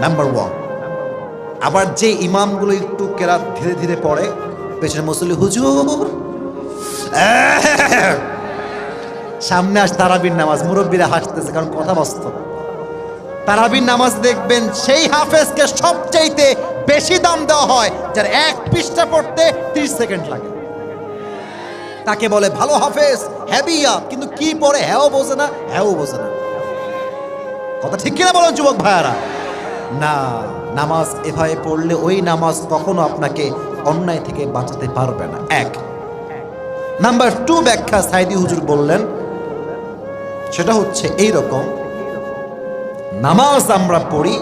Number one আবার যে ইমামগুলো একটু কেরাত ধীরে ধীরে পড়ে, পেছনে মুসল্লি, হুজুর! সামনে আস, তারাবির নামাজ। মুরব্বীরা হাসতেছে, কারণ কথা বাস্তব। তারাবির নামাজ দেখবেন, সেই হাফেজকে সবচাইতে বেশি দাম দেওয়া হয়, যার এক পৃষ্ঠা পড়তে 30 সেকেন্ড লাগে। তাকে বলে, ভালো হাফেজ হ্যাবিয়া কিন্তু কি পড়ে, হ্যাও বোঝে না, হ্যাও বোঝে না। কথা ঠিক কিনা বলেন, যুবক ভাইয়ারা? না নামাজ এভাবে পড়লে ওই নামাজ কখনো আপনাকে অন্যায় থেকে বাঁচাতে পারবে না এক নাম্বার টু ব্যাখ্যা সাইদি হুজুর বললেন সেটা হচ্ছে এই রকম নামাজ আমরা পড়ি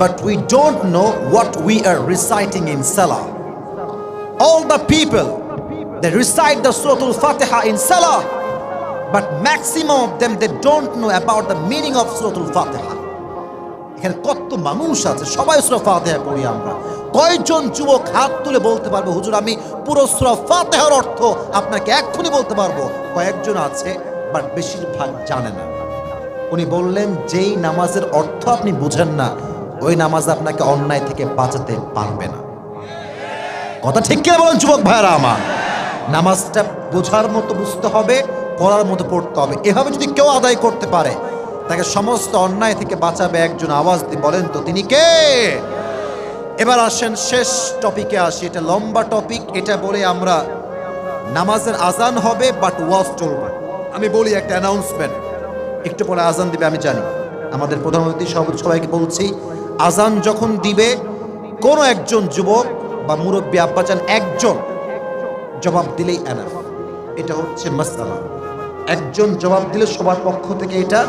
but we don't know what we are reciting in Salah all the people they recite the Surah Al-Fatiha in Salah but maximum of them they don't know about the meaning of Surah Al-Fatiha এখানে কত মানুষ আছে? সবাই সুরা ফাতেহা পড়ি আমরা। কয়জন যুবক হাত তুলে বলতে পারব, হুজুর, আমি পুরো সুরা ফাতেহার অর্থ আপনাকে এক্ষুনি বলতে পারব। কয়েকজন আছে, বাট বেশিরভাগ জানে না। উনি বললেন, যেই নামাজের অর্থ আপনি বুঝেন না, ওই নামাজ আপনাকে অন্যায় থেকে বাঁচাতে পারবে না। কথা ঠিক কিনা বলেন যুবক ভাইরা আমার? নামাজটা বোঝার মতো বুঝতে হবে, পড়ার মতো পড়তে হবে। এভাবে যদি কেউ আদায় করতে পারে তাকে সমস্ত অন্যায় থেকে বাঁচাবে একজন আওয়াজ দিয়ে বলেন তো, তিনি কে? এবার আসেন শেষ টপিকে আসি। এটা লম্বা টপিক এটা বলে আমরা নামাজের আজান হবে বাট ওয়াজ চলবে আমি বলি একটা অ্যানাউন্সমেন্ট একটু পরে আজান দিবে, আমি জানি। আমাদের প্রধানমন্ত্রী সব সবাইকে বলছি, আজান যখন দিবে, কোনো একজন যুবক বা মুরব্বী আব্বাচান একজন জবাব দিলেই এনাফ এটা হচ্ছে মাসালা। একজন জবাব দিলে সবার পক্ষ থেকে এটা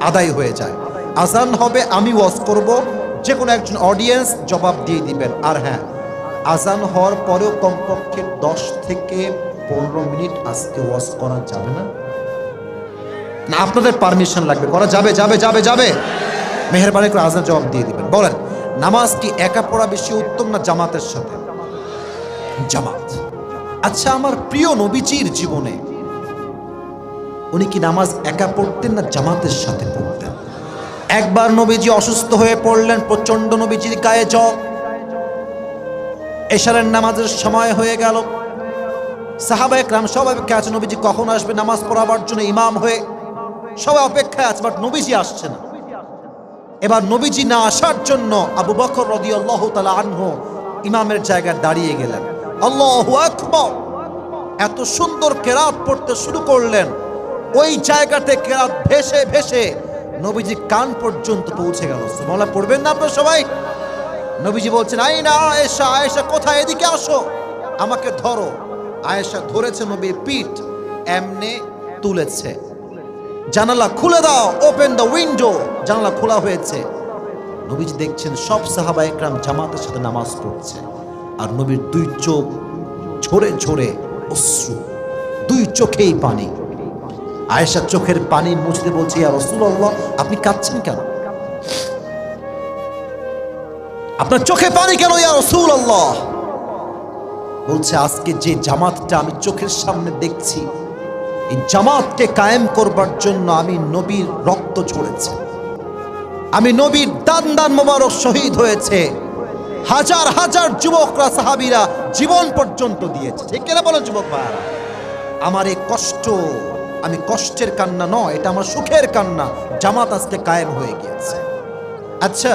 আদায় হয়ে যায়। আজান হবে, আমি ওয়াজ করব যে কোনো একজন অডিয়েন্স জবাব দিয়ে দিবেন। আর হ্যাঁ আজান হওয়ার পরেও কমপক্ষে দশ থেকে পনেরো মিনিট আজকে ওয়াজ করা যাবে না। না, আপনাদের পারমিশন লাগবে। করা যাবে যাবে যাবে যাবে। মেহরবানি করে আজান জবাব দিয়ে দিবেন। বলেন, নামাজ কি একা পড়া বেশি উত্তম না জামাতের সাথে? জামাত। আচ্ছা আমার প্রিয় নবীজির জীবনে উনি কি নামাজ একা পড়তেন না জামাতের সাথে পড়তেন? একবার নবীজি অসুস্থ হয়ে পড়লেন প্রচণ্ড নবীজির গায়ে জ্বর এশারের নামাজের সময় হয়ে গেল। সাহাবা একরাম সবাই আছে নবীজি, কখন আসবে নামাজ পড়াবার জন্য ইমাম হয়ে? সবাই অপেক্ষায় আছে, বাট নবীজি আসছে না। এবার নবীজি না আসার জন্য আবু বকর রদি আল্লাহ তালা আনহ ইমামের জায়গায় দাঁড়িয়ে গেলেন। আল্লাহ আকবর! এত সুন্দর কেরাত পড়তে শুরু করলেন। ওই জায়গাতে কেরাত ভেসে ভেসে নবীজি কান পর্যন্ত পৌঁছে গেল। সুমলা পড়বেন না আপনার সবাই? নবীজি বলছেন আই না আয়েশা আয়েশা, কোথায়? এদিকে আসো। আমাকে ধরো। আয়েশা ধরেছে নবীর পিঠ, এমনে তুলেছে। জানালা খুলে দাও ওপেন দ্য উইন্ডো জানালা খোলা হয়েছে। নবীজি দেখছেন সব সাহাবা একরাম জামাতের সাথে নামাজ পড়ছে। আর নবীর দুই চোখ ঝরে ঝরে অশ্রু, দুই চোখেই পানি। আয়েশা চোখের পানি মুছতে বলছে, ইয়া রসুল্লাহ আপনি কাঁদছেন কেন? আপনার চোখে পানি কেন রসুল আল্লাহ বলছে, আজকে যে জামাতটা আমি চোখের সামনে দেখছি, এই জামাতকে কায়েম করবার জন্য আমি নবীর রক্ত ঝরেছে। আমি নবীর দান দান মোবারক শহীদ হয়েছে। হাজার হাজার যুবকরা, সাহাবিরা জীবন পর্যন্ত দিয়েছে। ঠিক কেনা বলো যুবক ভাইয়ারা? আমার এই কষ্ট আমি কষ্টের কান্না নয়, এটা আমার সুখের কান্না। জামাত আজকে কায়েম হয়ে গিয়েছে। আচ্ছা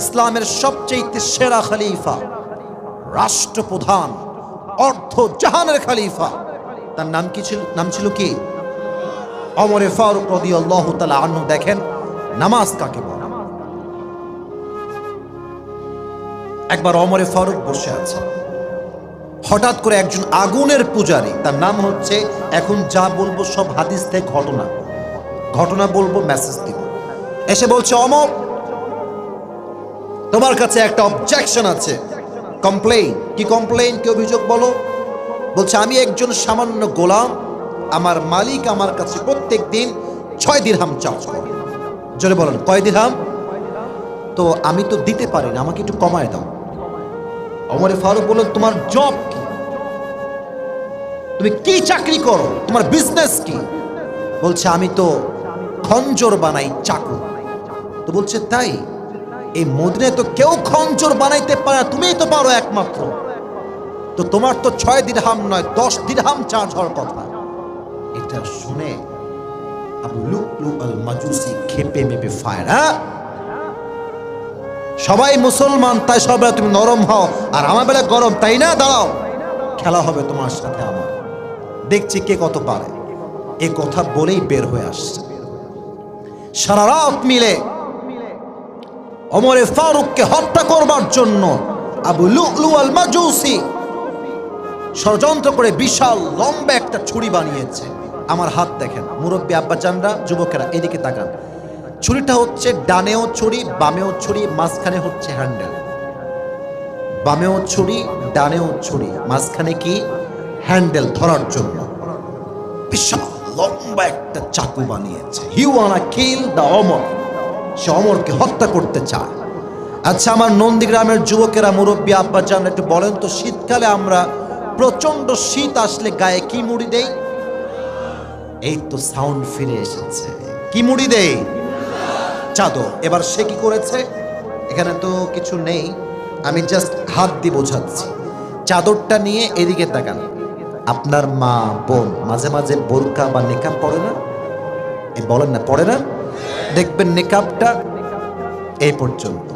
ইসলামের সবচেয়ে সেরা খলিফা, রাষ্ট্রপ্রধান, অর্ধ জাহানের খলিফা, তার নাম কি ছিল নাম ছিল কি? অমরে ফারুক রদি তালা আন্ন দেখেন, নামাজ কাকে বলে? একবার অমরে ফারুক বসে আছে। হঠাৎ করে একজন আগুনের পূজারী, তার নাম হচ্ছে, এখন যা বলব সব হাদিস থেকে ঘটনা। ঘটনা বলব মেসেজ দিব। এসে বলছে, অমর, তোমার কাছে একটা অবজেকশন আছে। কমপ্লেইন কি কমপ্লেইন কি অভিযোগ বলো? বলছে, আমি একজন সামান্য গোলাম, আমার মালিক আমার কাছে প্রত্যেক দিন ছয় দিরহাম চার্জ করে। জোরে বলেন, কয় দিরহাম? তো আমি তো দিতে পারি না, আমাকে একটু কমায় দাও। অমরে ফারুক বললেন তোমার জব কি? তুমি কি চাকরি করো? তোমার বিজনেস কি? বলছে, আমি তো খঞ্জর বানাই চাকু। তো বলছে, তাই? এই মদিনায় তো কেউ খঞ্জর বানাইতে পারে না, তুমিই তো পারো একমাত্র। তো তোমার তো ছয় দিরহাম নয়, দশ দিরহাম চার্জ হওয়ার কথা। এটা শুনে আবু লুকলু আল মাজুসি খেপে মেপে ফায়ার হ্যাঁ? সবাই মুসলমান, তাই সবাই তুমি নরম হও। আর আমার বেলা গরম, তাই না? দাঁড়াও। খেলা হবে তোমার সাথে আমার। দেখছি কে কত পারে। এ কথা বলেই বের হয়ে আসছে। সারা রাত মিলে অমরে ফারুককে হত্যা করবার জন্য আবু লুকলু আল মাজুসি ষড়যন্ত্র করে বিশাল, লম্বা একটা ছুরি বানিয়েছে। আমার হাত দেখেন। মুরব্বী আব্বাচানরা যুবকেরা, এদিকে তাকান। ছুরিটা হচ্ছে ডানেও ছুরি, বামেও ছুরি, মাঝখানে হচ্ছে হ্যান্ডেল। বামেও ছুরি, ডানেও ছুরি, মাঝখানে কি? হ্যান্ডেল ধরার জন্য। বিশাল লম্বা একটা চাকু বানিয়েছে। হি ওয়ানা কিল দা অমর সে অমরকে হত্যা করতে চায়। আচ্ছা আমার নন্দীগ্রামের যুবকেরা, মুরব্বী আব্বা জান একটু বলেন তো, শীতকালে আমরা প্রচণ্ড শীত আসলে গায়ে কি মুড়ি দেই? এই তো সাউন্ড ফিরে এসেছে। কি মুড়ি দেই? চাদর। এবার সে কি করেছে? এখানে তো কিছু নেই। আমি জাস্ট হাত দিয়ে বোঝাচ্ছি। চাদরটা নিয়ে এদিকে তাকান। আপনার মা, বোন, মাঝে মাঝে বোরকা বা নেকাব পড়ে না? এই বলেন না পড়ে না? দেখবেন নেকাবটা এই পর্যন্ত।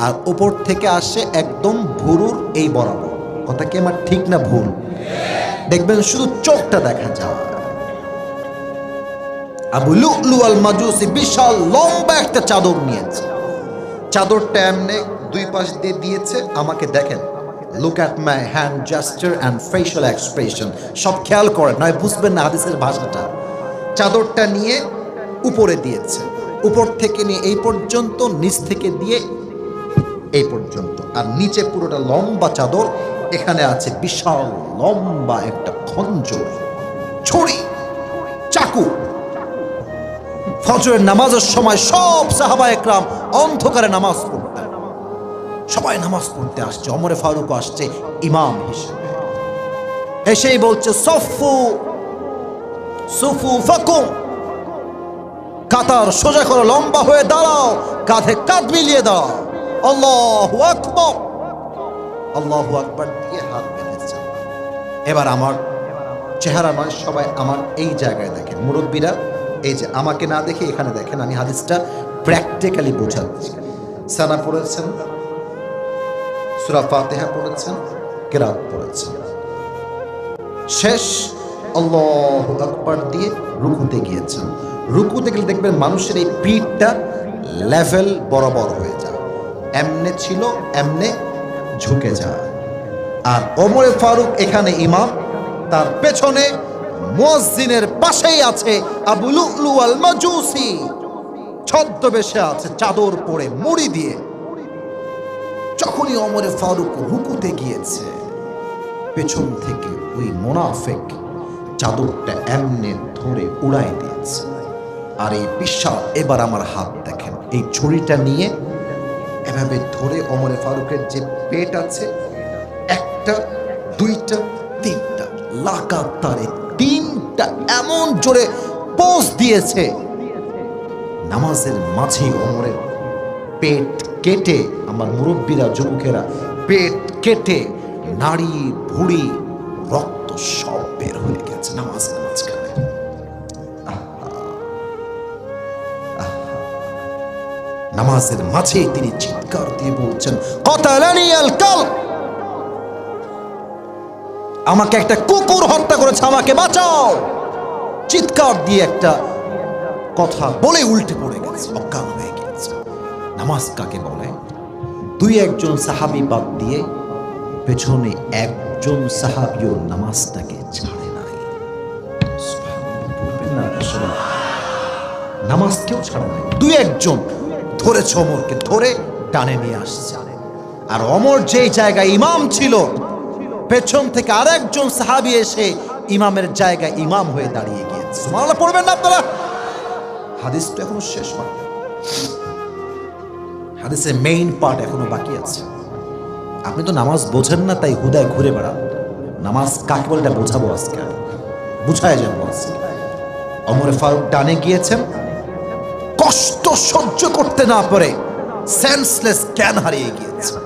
আর উপর থেকে আসে একদম ভুরুর এই বরাবর। কথা কি আমার ঠিক না ভুল? দেখবেন শুধু চোখটা দেখা যায়। আবু লুলু আল মাজুসি বিশাল লম্বা একটা চাদর নিয়েছে। চাদরটা এমনি দুই পাশ দিয়ে দিয়েছে, আমাকে দেখেন। Look at my hand gesture and facial expression সব খেয়াল করেন, নয়, বুঝবেন না হাদিসের ভাষাটা। চাদরটা নিয়ে উপরে দিয়েছে। উপর থেকে নিয়ে এই পর্যন্ত, নিচ থেকে দিয়ে এই পর্যন্ত। আর নিচে পুরোটা লম্বা চাদর, এখানে আছে বিশাল লম্বা একটা খঞ্জর। ছড়ি। ফজরের নামাজের সময় সব সাহাবা একরাম অন্ধকারে নামাজ পড়তেন সবাই নামাজ পড়তে আসছে অমরে ফারুক আসছে, ইমাম হিসেবে। এসেই বলছে, সফু, সুফু ফাকুম, কাতার সোজা করে, লম্বা হয়ে দাঁড়াও, কাঁধে কাঁধ মিলিয়ে দাও আল্লাহ আকবর। আল্লাহ আকবর দিয়ে হাত বেঁধেছে। এবার আমার চেহারা নয় সবাই আমার এই জায়গায় দেখেন। মুরব্বীরা এই যে আমাকে না দেখে এখানে দেখেন, আমি হাদিসটা প্র্যাকটিক্যালি বোঝাচ্ছি সানা পড়েছেন, সুরা ফাতেহা পড়েছেন, কেরাত পড়েছেন। শেষ, আল্লাহ আকবার দিয়ে রুকুতে গিয়েছেন। রুকুতে গেলে দেখবেন মানুষের এই পিঠটা লেভেল বরাবর হয়ে যায়। এমনে ছিল, এমনে ঝুঁকে যায়। আর ওমরে ফারুক এখানে ইমাম, তার পেছনে মুয়াজ্জিনের পাশেই আছে আবু লুলু আল মাজুসি। ছদ্মবেশে আছে চাদর পরে মুড়ি দিয়ে। যখনই অমরে ফারুক রুকুতে গিয়েছে, পেছন থেকে ওই মোনাফেক চাদরটা এমনে ধরে উড়াই দিয়েছে। আর এই বিশাল এবার আমার হাত দেখেন, এই ছুরিটা নিয়ে এভাবে ধরে অমরে ফারুকের যে পেট আছে, একটা, দুইটা, তিনটা, লাগাতারে তিনটা এমন জোরে পোজ দিয়েছে নামাজের মাঝে অমরের পেট কেটে, আমার মুরব্বীরা, যুবকেরা, পেট কেটে নাড়ি ভুড়ি, রক্ত সব বের হয়ে গেছে নামাজের মাঝখানে। নামাজের মাঝে তিনি চিৎকার দিয়ে বলছেন আল কাল আমাকে একটা কুকুর হত্যা করেছে, আমাকে বাঁচাও। চিৎকার দিয়ে একটা কথা বলে উল্টে পড়ে গেছে, অজ্ঞান হয়ে গেছে। নামাজ কাকে বলে? দুই একজন সাহাবি বাদ দিয়ে পেছনে একজন সাহাবিও নামাজটাকে ছাড়ে নাই। নামাজ কেউ ছাড়ে নাই। দুই একজন ধরেছে অমরকে, ধরে টানে নিয়ে আসছে। আর অমর যেই জায়গায় ইমাম ছিল পেছন থেকে আরেকজন সাহাবি এসে ইমামের জায়গায় ইমাম হয়ে দাঁড়িয়ে গিয়েছে। পড়বেন না আপনারা? হাদিস তো এখনও শেষ হয় হাদিসের মেইন পার্ট এখনও বাকি আছে। আপনি তো নামাজ বোঝেন না, তাই হুদায় ঘুরে বেড়ান। নামাজ কাকে বলে বোঝাবো আজকে। বুঝায় যাব আজকে। অমরে ফারুক ডানে গিয়েছেন। কষ্ট সহ্য করতে না পারে সেন্সলেস জ্ঞান হারিয়ে গিয়েছে।